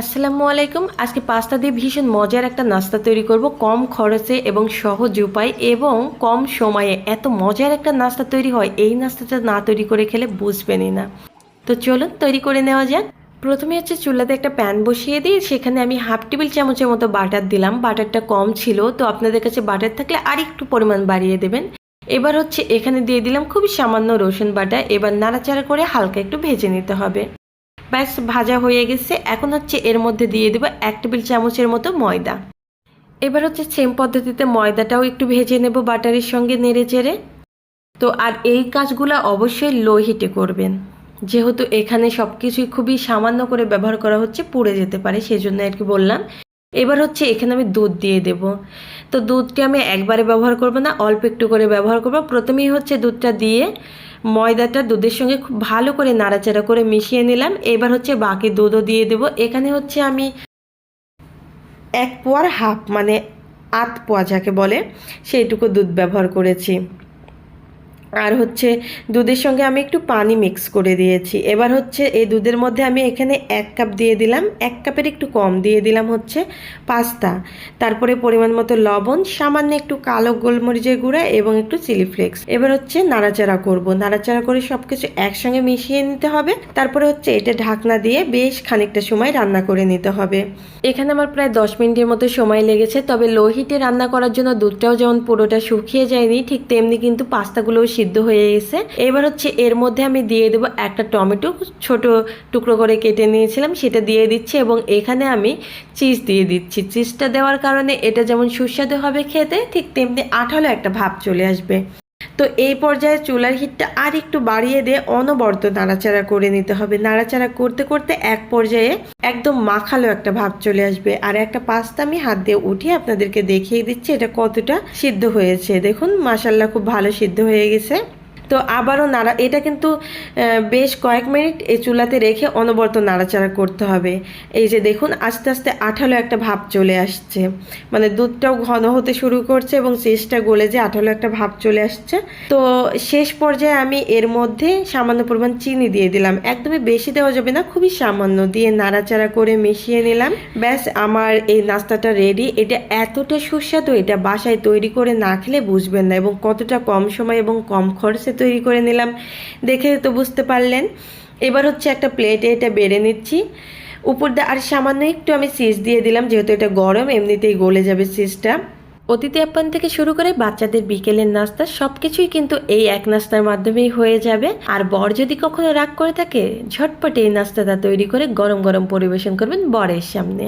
আসসালামু আলাইকুম। আজকে পাস্তা দিয়ে ভীষণ মজার একটা নাস্তা তৈরি করব। কম খরচে এবং সহজ উপায় এবং কম সময়ে এত মজার একটা নাস্তা তৈরি হয়, এই নাস্তাটা না তৈরি করে খেলে বুঝবেনই না। তো চলুন, তৈরি করে নেওয়া যাক। প্রথমে হচ্ছে চুলাতে একটা প্যান বসিয়ে দিই সেখানে আমি হাফ টেবিল চামচের মতো বাটার দিলাম। বাটারটা কম ছিল, তো আপনাদের কাছে বাটার থাকলে আর একটু পরিমাণ বাড়িয়ে দেবেন। এবার হচ্ছে এখানে দিয়ে দিলাম খুবই সামান্য রসুন বাটা। এবার নাড়াচাড়া করে হালকা একটু ভেজে নিতে হবে। ব্যাস, ভাজা হয়ে গেছে। এখন হচ্ছে এর মধ্যে দিয়ে দেবো এক টেবিল চামচের মতো ময়দা। এবার হচ্ছে সেম পদ্ধতিতে ময়দাটাও একটু ভেজে নেব বাটারের সঙ্গে নেড়ে চেড়ে। তো আর এই কাজগুলো অবশ্যই লো হিটে করবেন। যেহেতু এখানে সব কিছুই খুবই সামান্য করে ব্যবহার করা হচ্ছে, পুড়ে যেতে পারে সেই জন্য আর কি বললাম। এবার হচ্ছে এখানে আমি দুধ দিয়ে দেব। তো দুধটা আমি একবারে ব্যবহার করব না, অল্প একটু করে ব্যবহার করব। প্রথমেই হচ্ছে দুধটা দিয়ে ময়দাটা দুধের সঙ্গে খুব ভালো করে নাড়াচাড়া করে মিশিয়ে নিলাম। এবার হচ্ছে বাকি দুধও দিয়ে দেব। এখানে হচ্ছে আমি এক পোয়ার হাফ মানে আধ পোয়া যাকে বলে, সেইটুকু দুধ ব্যবহার করেছি। আর হচ্ছে দুধের সঙ্গে আমি একটু পানি মিক্স করে দিয়েছি। এবার হচ্ছে এই দুধের মধ্যে আমি এখানে এক কাপ দিয়ে দিলাম। এক কাপের একটু কম দিয়ে দিলাম হচ্ছে পাস্তা। তারপরে পরিমাণ মতো লবণ, সামান্য একটু কালো গোলমরিচের গুঁড়া এবং একটু চিলি ফ্লেক্স এবার হচ্ছে নাড়াচাড়া করব। নাড়াচাড়া করে সব কিছু একসঙ্গে মিশিয়ে নিতে হবে। তারপরে হচ্ছে এটা ঢাকনা দিয়ে বেশ খানিকটা সময় রান্না করে নিতে হবে। এখানে আমার প্রায় দশ মিনিটের মতো সময় লেগেছে, তবে লো হিটে রান্না করার জন্য দুধটাও যেমন পুরোটা শুকিয়ে যায়নি, ঠিক তেমনি কিন্তু পাস্তাগুলোও সিদ্ধ হয়ে গেছে। এবার হচ্ছে এর মধ্যে আমি দিয়ে দেবো একটা টমেটো, ছোট টুকরো করে কেটে নিয়েছিলাম, সেটা দিয়ে দিচ্ছি এবং এখানে আমি চিজ দিয়ে দিচ্ছি। চিজটা দেওয়ার কারণে এটা যেমন সুস্বাদু হবে খেতে, ঠিক তেমনি আঠালো একটা ভাব চলে আসবে। তো এই পর্যায়ে চুলার হিটটা আর একটু বাড়িয়ে দিয়ে অনবরত নাড়াচাড়া করে নিতে হবে। নাড়াচাড়া করতে করতে এক পর্যায়ে একদম মাখালো একটা ভাব চলে আসবে। আর একটা পাস্তা আমি হাত দিয়ে উঠিয়ে আপনাদেরকে দেখিয়ে দিচ্ছি এটা কতটা সিদ্ধ হয়েছে। দেখুন মাসাল্লাহ খুব ভালো সিদ্ধ হয়ে গেছে। তো আবারও নাড়া, এটা কিন্তু বেশ কয়েক মিনিট এই চুলাতে রেখে অনবরত নাড়াচাড়া করতে হবে। এই যে দেখুন, আস্তে আস্তে আঠালো একটা ভাব চলে আসছে। মানে দুধটাও ঘন হতে শুরু করছে এবং চেষ্টা গলে যে আঠালো একটা ভাব চলে আসছে। তো শেষ পর্যায়ে আমি এর মধ্যে সামান্য পরিমাণ চিনি দিয়ে দিলাম। একদমই বেশি দেওয়া যাবে না, খুবই সামান্য দিয়ে নাড়াচাড়া করে মিশিয়ে নিলাম। ব্যাস, আমার এই নাস্তাটা রেডি। এটা এতটা সুস্বাদু, এটা বাসায় তৈরি করে না খেলে বুঝবেন না এবং কতটা কম সময় এবং কম খরচে তৈরি করে নিলাম। দেখে তো বুঝতে পারলেন। এবার হচ্ছে একটা প্লেটে এটা বেড়ে নিচ্ছি। উপর দিয়ে আর সামান্য একটু আমি চিজ দিয়ে দিলাম, যেহেতু এটা গরম, এমনিতেই গলে যাবে চিজটা অতিথি আপ্যায়ন থেকে শুরু করে বাচ্চাদের বিকেলের নাস্তা, সবকিছুই কিন্তু এই এক নাস্তার মাধ্যমেই হয়ে যাবে। আর বর যদি কখনো রাগ করে থাকে, ঝটপট এই নাস্তাটা তৈরি করে গরম গরম পরিবেশন করবেন বরের সামনে।